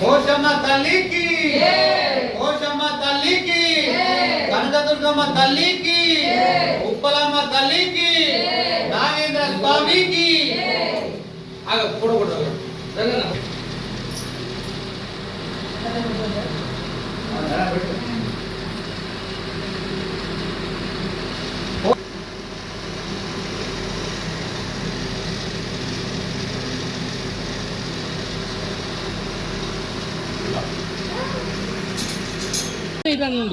కోశమ్మ తల్లికి కోశమ్మ తల్లికి కనకదుర్గమ్మ తల్లికి ఉప్పలమ్మ తల్లికి నాగేంద్ర స్వామికి ఆగ కూడకూడదు సరేనా రంగన్న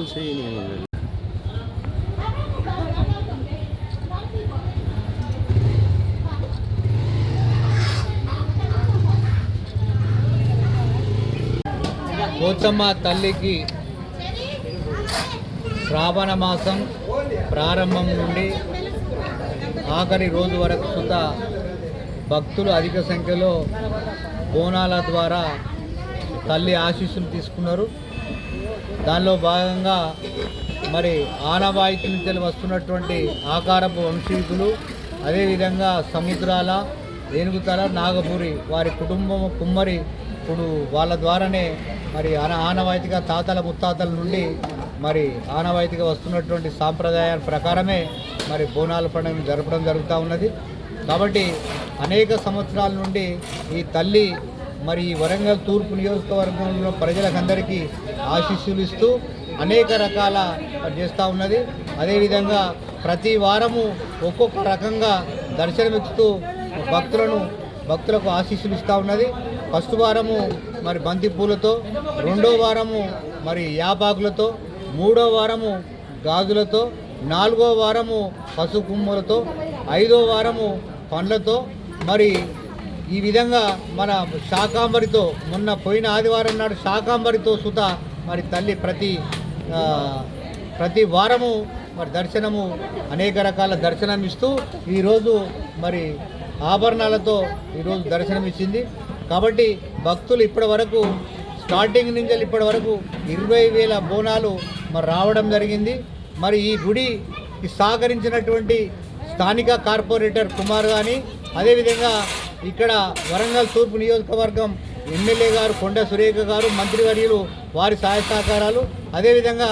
పోచమ్మ తల్లికి శ్రావణ మాసం ప్రారంభం నుండి ఆఖరి రోజు వరకు సుత భక్తులు అధిక సంఖ్యలో బోనాల ద్వారా తల్లి ఆశీస్సులు తీసుకున్నారు. దానిలో భాగంగా మరి ఆనవాయితీ నుంచి వస్తున్నటువంటి ఆకారపు వంశీకులు అదేవిధంగా సముద్రాల ఏనుగుతల నాగపూరి వారి కుటుంబం కుమ్మరి ఇప్పుడు వాళ్ళ ద్వారానే మరి ఆన ఆనవాయితీగా తాతల ముత్తాతల నుండి మరి ఆనవాయితీగా వస్తున్నటువంటి సాంప్రదాయాల ప్రకారమే మరి బోనాల పండుగను జరపడం జరుగుతూ ఉన్నది. కాబట్టి అనేక సంవత్సరాల నుండి ఈ తల్లి మరి ఈ వరంగల్ తూర్పు నియోజకవర్గంలో ప్రజలకందరికీ ఆశీస్సులు ఇస్తూ అనేక రకాల చేస్తూ ఉన్నది. అదేవిధంగా ప్రతి వారము ఒక్కొక్క రకంగా దర్శనమిస్తూ భక్తులను భక్తులకు ఆశీస్సులు ఇస్తూ ఉన్నది. ఫస్ట్ వారము మరి బంతిపూలతో రెండో వారము మరి యాపాకులతో మూడో వారము గాజులతో నాలుగో వారము పసుపు కుమ్మలతో ఐదో వారము పండ్లతో మరి ఈ విధంగా మన శాకాంబరితో మొన్న పోయిన ఆదివారం నాడు శాకాంబరితో సుత మరి తల్లి ప్రతి ప్రతి వారము మరి దర్శనము అనేక రకాల దర్శనం ఇస్తూ ఈరోజు మరి ఆభరణాలతో ఈరోజు దర్శనం ఇచ్చింది. కాబట్టి భక్తులు ఇప్పటి వరకు స్టార్టింగ్ నుంచి ఇప్పటి వరకు ఇరవై వేల బోనాలు మరి రావడం జరిగింది. మరి ఈ గుడికి సహకరించినటువంటి స్థానిక కార్పొరేటర్ కుమార్ కానీ అదేవిధంగా ఇక్కడ వరంగల్ తూర్పు నియోజకవర్గం ఎమ్మెల్యే గారు కొండ సురేఖ గారు మంత్రివర్యులు వారి సహాయ సహకారాలు. అదేవిధంగా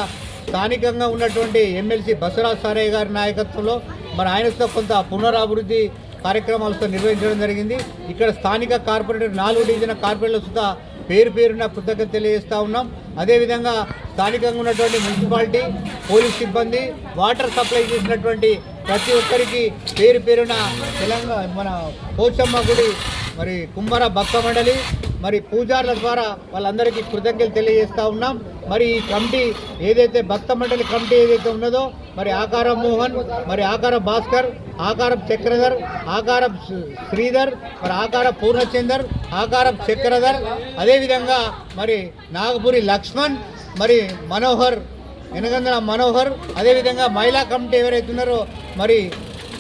స్థానికంగా ఉన్నటువంటి ఎమ్మెల్సీ బసవరాజ్ సారయ్య గారి నాయకత్వంలో మరి ఆయనతో కొంత పునరాభివృద్ధి కార్యక్రమాలతో నిర్వహించడం జరిగింది. ఇక్కడ స్థానిక కార్పొరేటర్ నాలుగు డివిజన్ కార్పొరేటర్ల సుతా పేరు పేరున కృతజ్ఞత తెలియజేస్తూ ఉన్నాం. అదేవిధంగా స్థానికంగా ఉన్నటువంటి మున్సిపాలిటీ పోలీస్ సిబ్బంది వాటర్ సప్లై చేసినటువంటి ప్రతి ఒక్కరికి పేరు పేరున తెలంగాణ మన పోచమ్మ గుడి మరి కుమ్మర భక్త మండలి మరి పూజారుల ద్వారా వాళ్ళందరికీ కృతజ్ఞతలు తెలియజేస్తూ ఉన్నాం. మరి ఈ కమిటీ ఏదైతే భక్త మండలి కమిటీ ఏదైతే ఉన్నదో మరి ఆకారం మోహన్ మరి ఆకారం భాస్కర్ ఆకారం చక్రధర్ ఆకారం శ్రీధర్ మరి ఆకారం పూర్ణచందర్ ఆకారం చక్రధర్ అదేవిధంగా మరి నాగపురి లక్ష్మణ్ మరి మనోహర్ ఎనగందుల మనోహర్ అదేవిధంగా మహిళా కమిటీ ఎవరైతే ఉన్నారో మరి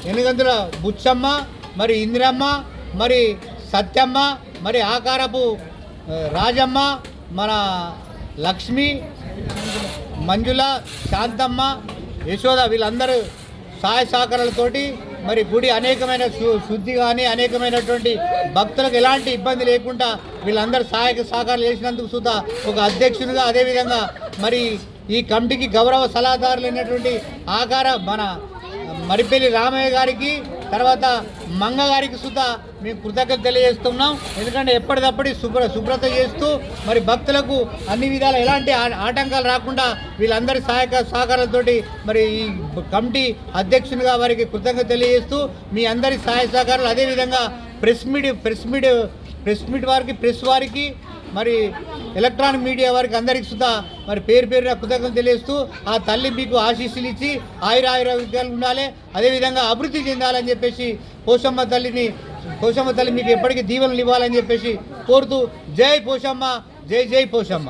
ఎనగందుల బుచ్చమ్మ మరి ఇందిరమ్మ మరి సత్యమ్మ మరి ఆకారపు రాజమ్మ మన లక్ష్మి మంజుల శాంతమ్మ యశోద వీళ్ళందరూ సహాయ సహకారాలతోటి మరి గుడి అనేకమైన శుద్ధి కానీ అనేకమైనటువంటి భక్తులకు ఎలాంటి ఇబ్బంది లేకుండా వీళ్ళందరూ సహాయక సహకారం చేసినందుకు సుధా ఒక అధ్యక్షునిగా అదేవిధంగా మరి ఈ కమిటీకి గౌరవ సలహాదారులు అయినటువంటి ఆకార మన మరిపల్లి రామయ్య గారికి తర్వాత మంగ గారికి సుధా మేము కృతజ్ఞత తెలియజేస్తున్నాం. ఎందుకంటే ఎప్పటికప్పుడు శుభ్ర శుభ్రత చేస్తూ మరి భక్తులకు అన్ని విధాల ఎలాంటి ఆ- ఆటంకాలు రాకుండా వీళ్ళందరి సహాయక సహకారాలతోటి మరి ఈ కమిటీ అధ్యక్షునిగా వారికి కృతజ్ఞత తెలియజేస్తూ మీ అందరి సహాయ సహకారాలు అదేవిధంగా press media press media press meet వారికి ప్రెస్ వారికి మరి ఎలక్ట్రానిక్ మీడియా వారికి అందరికి సుధా మరి పేరు పేరున కృతజ్ఞతలు తెలియస్తూ ఆ తల్లి మీకు ఆశీస్సులు ఇచ్చి ఆయుర ఆయురారోగ్యాలు ఉండాలి. అదేవిధంగా అభివృద్ధి చెందాలని చెప్పేసి పోషమ్మ తల్లిని పోషమ్మ తల్లి మీకు ఎప్పటికీ దీవెనలు ఇవ్వాలని చెప్పేసి కోరుతూ జై పోషమ్మ జై జై పోషమ్మ.